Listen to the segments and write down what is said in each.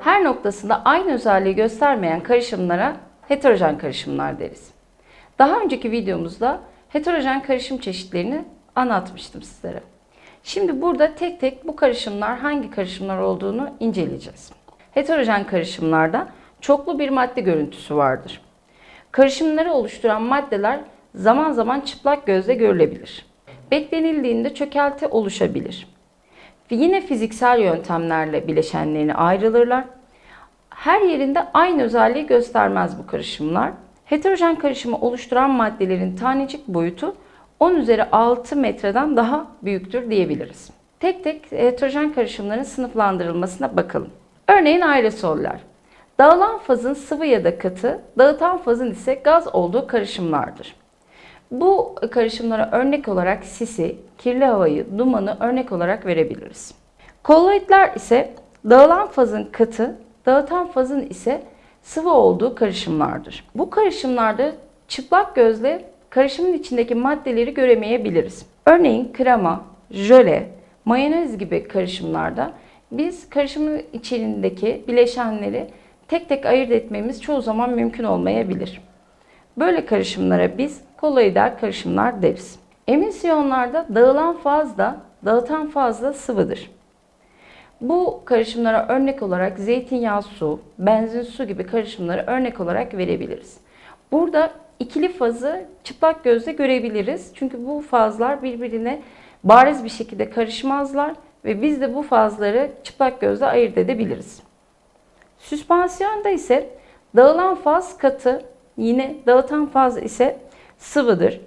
Her noktasında aynı özelliği göstermeyen karışımlara heterojen karışımlar deriz. Daha önceki videomuzda heterojen karışım çeşitlerini anlatmıştım sizlere. Şimdi burada tek tek bu karışımlar hangi karışımlar olduğunu inceleyeceğiz. Heterojen karışımlarda çoklu bir madde görüntüsü vardır. Karışımları oluşturan maddeler zaman zaman çıplak gözle görülebilir. Beklenildiğinde çökelti oluşabilir. Yine fiziksel yöntemlerle bileşenlerini ayrılırlar. Her yerinde aynı özelliği göstermez bu karışımlar. Heterojen karışımı oluşturan maddelerin tanecik boyutu 10 üzeri 6 metreden daha büyüktür diyebiliriz. Tek tek heterojen karışımların sınıflandırılmasına bakalım. Örneğin aerosoller. Dağılan fazın sıvı ya da katı, dağıtan fazın ise gaz olduğu karışımlardır. Bu karışımlara örnek olarak sisi, kirli havayı, dumanı örnek olarak verebiliriz. Kolloidler ise dağılan fazın katı, dağıtan fazın ise sıvı olduğu karışımlardır. Bu karışımlarda çıplak gözle karışımın içindeki maddeleri göremeyebiliriz. Örneğin krema, jöle, mayonez gibi karışımlarda biz karışımın içindeki bileşenleri tek tek ayırt etmemiz çoğu zaman mümkün olmayabilir. Böyle karışımlara biz koloidal karışımlar deriz. Emisyonlarda dağılan faz da dağıtan faz da sıvıdır. Bu karışımlara örnek olarak zeytinyağı su, benzin su gibi karışımları örnek olarak verebiliriz. Burada ikili fazı çıplak gözle görebiliriz. Çünkü bu fazlar birbirine bariz bir şekilde karışmazlar ve biz de bu fazları çıplak gözle ayırt edebiliriz. Süspansiyonda ise dağılan faz katı, yine dağıtan faz ise sıvıdır.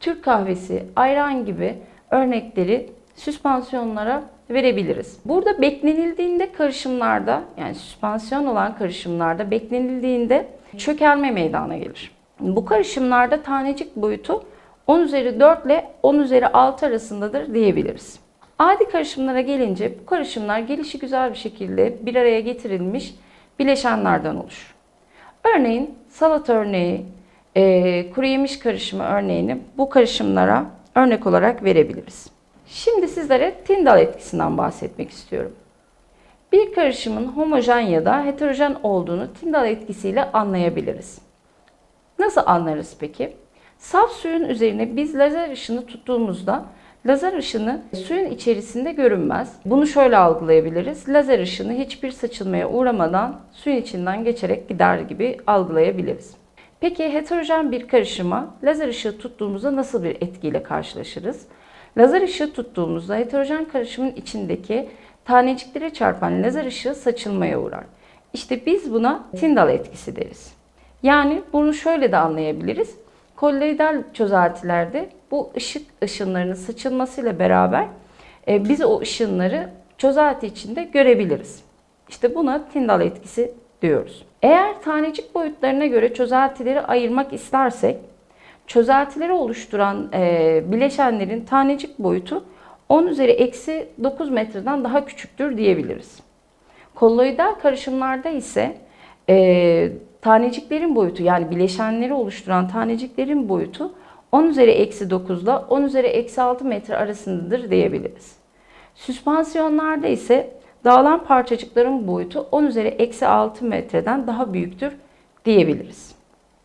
Türk kahvesi, ayran gibi örnekleri süspansiyonlara verebiliriz. Burada beklenildiğinde karışımlarda yani süspansiyon olan karışımlarda beklenildiğinde çökelme meydana gelir. Bu karışımlarda tanecik boyutu 10 üzeri 4 ile 10 üzeri 6 arasındadır diyebiliriz. Adi karışımlara gelince bu karışımlar gelişi güzel bir şekilde bir araya getirilmiş bileşenlerden oluşur. Örneğin salata örneği, e, kuru yemiş karışımı örneğini bu karışımlara örnek olarak verebiliriz. Şimdi sizlere Tyndall etkisinden bahsetmek istiyorum. Bir karışımın homojen ya da heterojen olduğunu Tyndall etkisiyle anlayabiliriz. Nasıl anlarız peki? Saf suyun üzerine biz lazer ışını tuttuğumuzda lazer ışını suyun içerisinde görünmez. Bunu şöyle algılayabiliriz. Lazer ışını hiçbir saçılmaya uğramadan suyun içinden geçerek gider gibi algılayabiliriz. Peki heterojen bir karışıma lazer ışığı tuttuğumuzda nasıl bir etkiyle karşılaşırız? Lazer ışığı tuttuğumuzda heterojen karışımın içindeki taneciklere çarpan lazer ışığı saçılmaya uğrar. İşte biz buna Tyndall etkisi deriz. Yani bunu şöyle de anlayabiliriz. Kolloidal çözeltilerde bu ışık ışınlarının saçılmasıyla beraber e, biz o ışınları çözelti içinde görebiliriz. İşte buna Tyndall etkisi diyoruz. Eğer tanecik boyutlarına göre çözeltileri ayırmak istersek çözeltileri oluşturan e, bileşenlerin tanecik boyutu 10 üzeri eksi 9 metreden daha küçüktür diyebiliriz. Kolloidal karışımlarda ise e, taneciklerin boyutu yani bileşenleri oluşturan taneciklerin boyutu 10 üzeri eksi 9 ile 10 üzeri eksi 6 metre arasındadır diyebiliriz. Süspansiyonlarda ise dağılan parçacıkların boyutu 10 üzeri eksi 6 metreden daha büyüktür diyebiliriz.